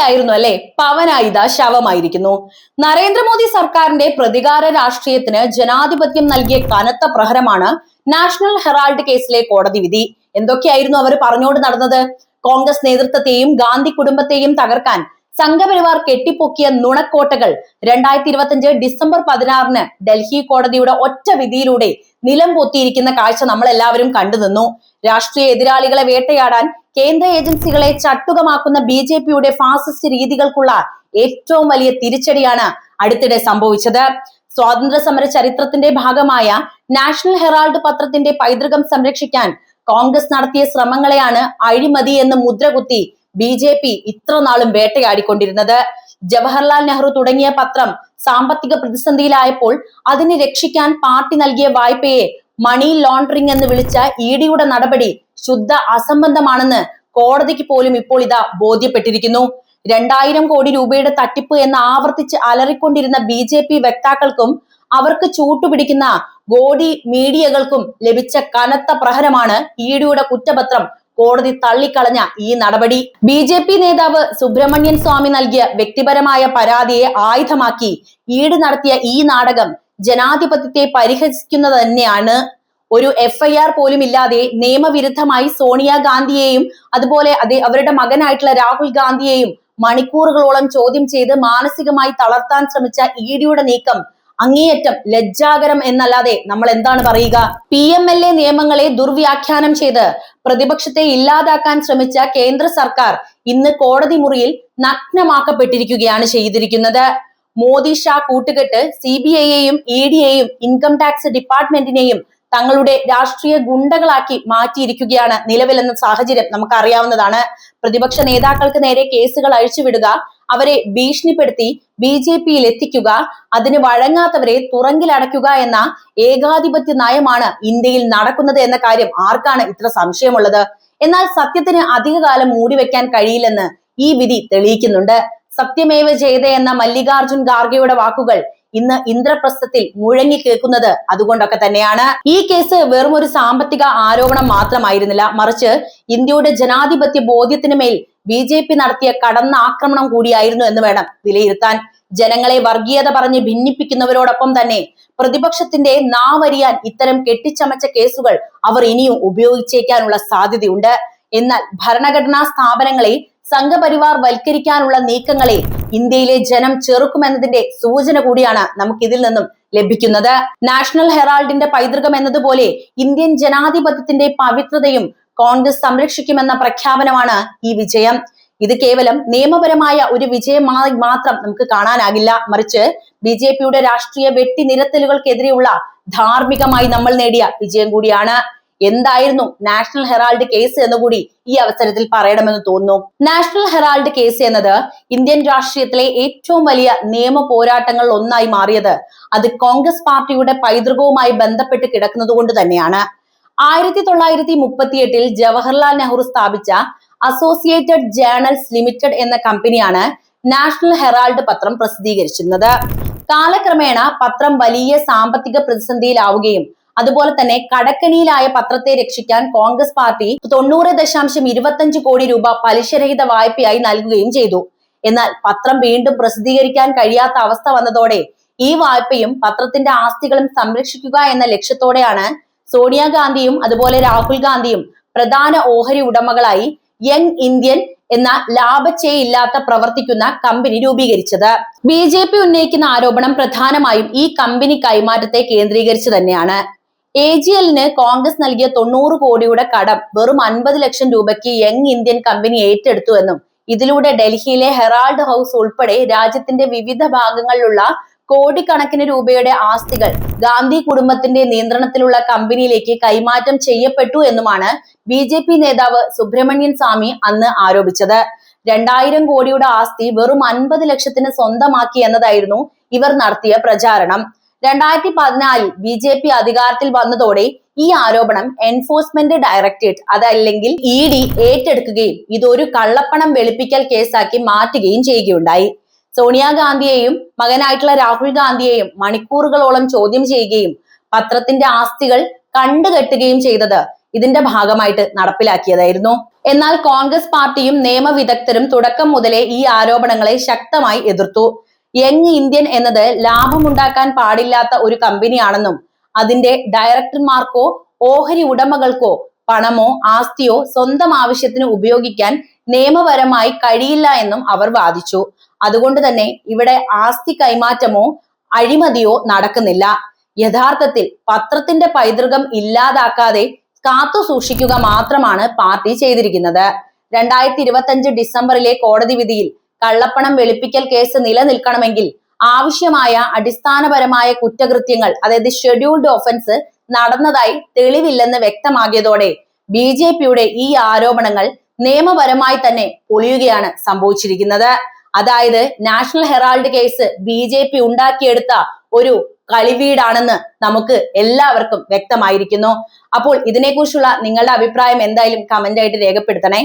എന്തൊക്കെയായിരുന്നു അല്ലെ? പവനായുധ ശവമായിരിക്കുന്നു. നരേന്ദ്രമോദി സർക്കാരിന്റെ പ്രതികാര രാഷ്ട്രീയത്തിന് ജനാധിപത്യം നൽകിയ കനത്ത പ്രഹരമാണ് നാഷണൽ ഹെറാൾഡ് കേസിലെ കോടതി വിധി. എന്തൊക്കെയായിരുന്നു അവർ പറഞ്ഞുകൊണ്ട് നടന്നത്? കോൺഗ്രസ് നേതൃത്വത്തെയും ഗാന്ധി കുടുംബത്തെയും തകർക്കാൻ സംഘപരിവാർ കെട്ടിപ്പൊക്കിയ നുണക്കോട്ടകൾ രണ്ടായിരത്തി ഇരുപത്തിയഞ്ച് ഡിസംബർ പതിനാറിന് ഡൽഹി കോടതിയുടെ ഒറ്റ വിധിയിലൂടെ നിലം പൊത്തിയിരിക്കുന്ന കാഴ്ച നമ്മൾ എല്ലാവരും കണ്ടുനിന്നു രാഷ്ട്രീയ എതിരാളികളെ വേട്ടയാടാൻ കേന്ദ്ര ഏജൻസികളെ ചട്ടുകമാക്കുന്ന ബി ജെ പിയുടെ ഫാസിസ്റ്റ് രീതികൾക്കുള്ള ഏറ്റവും വലിയ തിരിച്ചടിയാണ് അടുത്തിടെ സംഭവിച്ചത്. സ്വാതന്ത്ര്യ സമര ചരിത്രത്തിന്റെ ഭാഗമായ നാഷണൽ ഹെറാൾഡ് പത്രത്തിന്റെ പൈതൃകം സംരക്ഷിക്കാൻ കോൺഗ്രസ് നടത്തിയ ശ്രമങ്ങളെയാണ് അഴിമതി എന്ന് മുദ്രകുത്തി ബി ജെ പി ഇത്ര നാളും വേട്ടയാടിക്കൊണ്ടിരുന്നത്. ജവഹർലാൽ നെഹ്റു തുടങ്ങിയ പത്രം സാമ്പത്തിക പ്രതിസന്ധിയിലായപ്പോൾ അതിനെ രക്ഷിക്കാൻ പാർട്ടി നൽകിയ വായ്പയെ മണി ലോണ്ടറിംഗ് എന്ന് വിളിച്ച ഇ ഡിയുടെ നടപടി ശുദ്ധ അസംബന്ധമാണെന്ന് കോടതിക്ക് പോലും ഇപ്പോൾ ഇതാ ബോധ്യപ്പെട്ടിരിക്കുന്നു. രണ്ടായിരം കോടി രൂപയുടെ തട്ടിപ്പ് എന്ന് ആവർത്തിച്ച് അലറിക്കൊണ്ടിരുന്ന ബി ജെ പി വക്താക്കൾക്കും അവർക്ക് ചൂട്ടുപിടിക്കുന്ന ഗോഡി മീഡിയകൾക്കും ലഭിച്ച കനത്ത പ്രഹരമാണ് ഇ ഡിയുടെ കുറ്റപത്രം കോടതി തള്ളിക്കളഞ്ഞ ഈ നടപടി. ബി ജെ പി നേതാവ് സുബ്രഹ്മണ്യൻ സ്വാമി നൽകിയ വ്യക്തിപരമായ പരാതിയെ ആയുധമാക്കി ഈട് നടത്തിയ ഈ നാടകം ജനാധിപത്യത്തെ പരിഹസിക്കുന്നത് തന്നെയാണ്. ഒരു എഫ്ഐആർ പോലും ഇല്ലാതെ നിയമവിരുദ്ധമായി സോണിയ ഗാന്ധിയെയും അതുപോലെ അതേ അവരുടെ മകനായിട്ടുള്ള രാഹുൽ ഗാന്ധിയെയും മണിക്കൂറുകളോളം ചോദ്യം ചെയ്ത് മാനസികമായി തളർത്താൻ ശ്രമിച്ച ഇ ഡിയുടെ നീക്കം അങ്ങേയറ്റം ലജ്ജാകരം എന്നല്ലാതെ നമ്മൾ എന്താണ് പറയുക? പി എം എൽ എ നിയമങ്ങളെ ദുർവ്യാഖ്യാനം ചെയ്ത് പ്രതിപക്ഷത്തെ ഇല്ലാതാക്കാൻ ശ്രമിച്ച കേന്ദ്ര സർക്കാർ ഇന്ന് കോടതി മുറിയിൽ നഗ്നമാക്കപ്പെട്ടിരിക്കുകയാണ് ചെയ്തിരിക്കുന്നത്. മോദി ഷാ കൂട്ടുകെട്ട് സി ബി ഐയെയും ഇ ഡിയെയും ഇൻകം ടാക്സ് ഡിപ്പാർട്ട്മെന്റിനെയും തങ്ങളുടെ രാഷ്ട്രീയ ഗുണ്ടകളാക്കി മാറ്റിയിരിക്കുകയാണ് നിലവിലെന്ന സാഹചര്യം നമുക്ക് അറിയാവുന്നതാണ് പ്രതിപക്ഷ നേതാക്കൾക്ക് നേരെ കേസുകൾ അഴിച്ചുവിടുക അവരെ ഭീഷണിപ്പെടുത്തി ബി ജെ പിയിൽ എത്തിക്കുക അതിന് വഴങ്ങാത്തവരെ തുറങ്കിലടയ്ക്കുക എന്ന ഏകാധിപത്യ നയമാണ് ഇന്ത്യയിൽ നടക്കുന്നത് എന്ന കാര്യം ആർക്കാണ് ഇത്ര സംശയമുള്ളത്? എന്നാൽ സത്യത്തിന് അധികകാലം മൂടിവെക്കാൻ കഴിയില്ലെന്ന് ഈ വിധി തെളിയിക്കുന്നുണ്ട്. സത്യമേവ ചെയ്ത എന്ന മല്ലികാർജുൻ ഖാർഗെയുടെ വാക്കുകൾ ഇന്ന് ഇന്ദ്രപ്രസ്ഥത്തിൽ മുഴങ്ങി കേൾക്കുന്നത് അതുകൊണ്ടൊക്കെ തന്നെയാണ്. ഈ കേസ് വെറും ഒരു സാമ്പത്തിക ആരോപണം മാത്രമായിരുന്നില്ല. മറിച്ച് ഇന്ത്യയുടെ ജനാധിപത്യ ബോധ്യത്തിന് മേൽ ബി ജെ പി നടത്തിയ കടന്ന ആക്രമണം കൂടിയായിരുന്നു എന്ന് വേണം വിലയിരുത്താൻ. ജനങ്ങളെ വർഗീയത പറഞ്ഞ് ഭിന്നിപ്പിക്കുന്നവരോടൊപ്പം തന്നെ പ്രതിപക്ഷത്തിന്റെ നാവരിയാൻ ഇത്തരം കെട്ടിച്ചമച്ച കേസുകൾ അവർ ഇനിയും ഉപയോഗിച്ചേക്കാനുള്ള സാധ്യതയുണ്ട്. എന്നാൽ ഭരണഘടനാ സ്ഥാപനങ്ങളെ സംഘപരിവാർ വൽക്കരിക്കാനുള്ള നീക്കങ്ങളെ ഇന്ത്യയിലെ ജനം ചെറുക്കുമെന്നതിന്റെ സൂചന കൂടിയാണ് നമുക്ക് ഇതിൽ നിന്നും ലഭിക്കുന്നത്. നാഷണൽ ഹെറാൾഡിന്റെ പൈതൃകം എന്നതുപോലെ ഇന്ത്യൻ ജനാധിപത്യത്തിന്റെ പവിത്രതയും കോൺഗ്രസ് സംരക്ഷിക്കുമെന്ന പ്രഖ്യാപനമാണ് ഈ വിജയം. ഇത് കേവലം നിയമപരമായ ഒരു വിജയമായി മാത്രം നമുക്ക് കാണാനാകില്ല. മറിച്ച് ബി ജെ പിയുടെ രാഷ്ട്രീയ വെട്ടിനിരത്തലുകൾക്കെതിരെയുള്ള ധാർമ്മികമായി നമ്മൾ നേടിയ വിജയം കൂടിയാണ്. എന്തായിരുന്നു നാഷണൽ ഹെറാൾഡ് കേസ് എന്നുകൂടി ഈ അവസരത്തിൽ പറയണമെന്ന് തോന്നുന്നു. നാഷണൽ ഹെറാൾഡ് കേസ് എന്നത് ഇന്ത്യൻ രാഷ്ട്രീയത്തിലെ ഏറ്റവും വലിയ നിയമ പോരാട്ടങ്ങളിൽ ഒന്നായി മാറിയത്. അത് കോൺഗ്രസ് പാർട്ടിയുടെ പൈതൃകവുമായി ബന്ധപ്പെട്ട് കിടക്കുന്നത് കൊണ്ട് തന്നെയാണ്. ആയിരത്തി തൊള്ളായിരത്തി മുപ്പത്തിയെട്ടിൽ ജവഹർലാൽ നെഹ്റു സ്ഥാപിച്ച അസോസിയേറ്റഡ് ജേണൽസ് ലിമിറ്റഡ് എന്ന കമ്പനിയാണ് നാഷണൽ ഹെറാൾഡ് പത്രം പ്രസിദ്ധീകരിച്ചിരുന്നത്. കാലക്രമേണ പത്രം വലിയ സാമ്പത്തിക പ്രതിസന്ധിയിലാവുകയും അതുപോലെ തന്നെ കടക്കണിയിലായ പത്രത്തെ രക്ഷിക്കാൻ കോൺഗ്രസ് പാർട്ടി തൊണ്ണൂറ് ദശാംശം ഇരുപത്തഞ്ച് കോടി രൂപ പലിശരഹിത വായ്പയായി നൽകുകയും ചെയ്തു. എന്നാൽ പത്രം വീണ്ടും പ്രസിദ്ധീകരിക്കാൻ കഴിയാത്ത അവസ്ഥ വന്നതോടെ ഈ വായ്പയും പത്രത്തിന്റെ ആസ്തികളും സംരക്ഷിക്കുക എന്ന ലക്ഷ്യത്തോടെയാണ് സോണിയാഗാന്ധിയും അതുപോലെ രാഹുൽ ഗാന്ധിയും പ്രധാന ഓഹരി ഉടമകളായി യങ് ഇന്ത്യൻ എന്ന ലാഭച്ചേയില്ലാത്ത പ്രവർത്തിക്കുന്ന കമ്പനി രൂപീകരിച്ചത്. ബി ജെ പി ഉന്നയിക്കുന്ന ആരോപണം പ്രധാനമായും ഈ കമ്പനി കൈമാറ്റത്തെ കേന്ദ്രീകരിച്ച് തന്നെയാണ്. എ ജി എല്ലിന് കോൺഗ്രസ് നൽകിയ തൊണ്ണൂറ് കോടിയുടെ കടം വെറും അൻപത് ലക്ഷം രൂപയ്ക്ക് യങ് ഇന്ത്യൻ കമ്പനി ഏറ്റെടുത്തു എന്നും ഇതിലൂടെ ഡൽഹിയിലെ ഹെറാൾഡ് ഹൗസ് ഉൾപ്പെടെ രാജ്യത്തിന്റെ വിവിധ ഭാഗങ്ങളിലുള്ള കോടിക്കണക്കിന് രൂപയുടെ ആസ്തികൾ ഗാന്ധി കുടുംബത്തിന്റെ നിയന്ത്രണത്തിലുള്ള കമ്പനിയിലേക്ക് കൈമാറ്റം ചെയ്യപ്പെട്ടു എന്നുമാണ് ബി ജെ പി നേതാവ് സുബ്രഹ്മണ്യൻ സ്വാമി അന്ന് ആരോപിച്ചത്. രണ്ടായിരം കോടിയുടെ ആസ്തി വെറും അൻപത് ലക്ഷത്തിന് സ്വന്തമാക്കി എന്നതായിരുന്നു ഇവർ നടത്തിയ പ്രചാരണം. രണ്ടായിരത്തി പതിനാലിൽ ബി ജെ പി അധികാരത്തിൽ വന്നതോടെ ഈ ആരോപണം എൻഫോഴ്സ്മെന്റ് ഡയറക്ടറേറ്റ് അതല്ലെങ്കിൽ ഇ ഡി ഏറ്റെടുക്കുകയും ഇതൊരു കള്ളപ്പണം വെളുപ്പിക്കൽ കേസാക്കി മാറ്റുകയും ചെയ്യുകയുണ്ടായി. സോണിയാഗാന്ധിയെയും മകനായിട്ടുള്ള രാഹുൽ ഗാന്ധിയെയും മണിക്കൂറുകളോളം ചോദ്യം ചെയ്യുകയും പത്രത്തിന്റെ ആസ്തികൾ കണ്ടുകെട്ടുകയും ചെയ്തത് ഇതിന്റെ ഭാഗമായിട്ട് നടപ്പിലാക്കിയതായിരുന്നു. എന്നാൽ കോൺഗ്രസ് പാർട്ടിയും നിയമവിദഗ്ധരും തുടക്കം മുതലേ ഈ ആരോപണങ്ങളെ ശക്തമായി എതിർത്തു. യങ് ഇന്ത്യൻ എന്നത് ലാഭമുണ്ടാക്കാൻ പാടില്ലാത്ത ഒരു കമ്പനിയാണെന്നും അതിന്റെ ഡയറക്ടർമാർക്കോ ഓഹരി ഉടമകൾക്കോ പണമോ ആസ്തിയോ സ്വന്തം ആവശ്യത്തിന് ഉപയോഗിക്കാൻ നിയമപരമായി കഴിയില്ല എന്നും അവർ വാദിച്ചു. അതുകൊണ്ട് തന്നെ ഇവിടെ ആസ്തി കൈമാറ്റമോ അഴിമതിയോ നടക്കുന്നില്ല. യഥാർത്ഥത്തിൽ പത്രത്തിന്റെ പൈതൃകം ഇല്ലാതാക്കാതെ കാത്തു സൂക്ഷിക്കുക മാത്രമാണ് പാർട്ടി ചെയ്തിരിക്കുന്നത്. രണ്ടായിരത്തി ഇരുപത്തി ഡിസംബറിലെ കോടതി വിധിയിൽ കള്ളപ്പണം വെളുപ്പിക്കൽ കേസ് നിലനിൽക്കണമെങ്കിൽ ആവശ്യമായ അടിസ്ഥാനപരമായ കുറ്റകൃത്യങ്ങൾ അതായത് ഷെഡ്യൂൾഡ് ഒഫൻസ് നടന്നതായി തെളിവില്ലെന്ന് വ്യക്തമാകിയതോടെ ബി ജെ പിയുടെ ഈ ആരോപണങ്ങൾ നിയമപരമായി തന്നെ പൊളിയുകയാണ് സംഭവിച്ചിരിക്കുന്നത്. അതായത് National Herald case B J P ഉണ്ടാക്കിയെടുത്ത ഒരു കളിവീടാണെന്ന് നമുക്ക് എല്ലാവർക്കും വ്യക്തമായിരിക്കുന്നു. അപ്പോൾ ഇതിനെക്കുറിച്ചുള്ള നിങ്ങളുടെ അഭിപ്രായം എന്തായാലും കമന്റ് ആയിട്ട് രേഖപ്പെടുത്തണേ.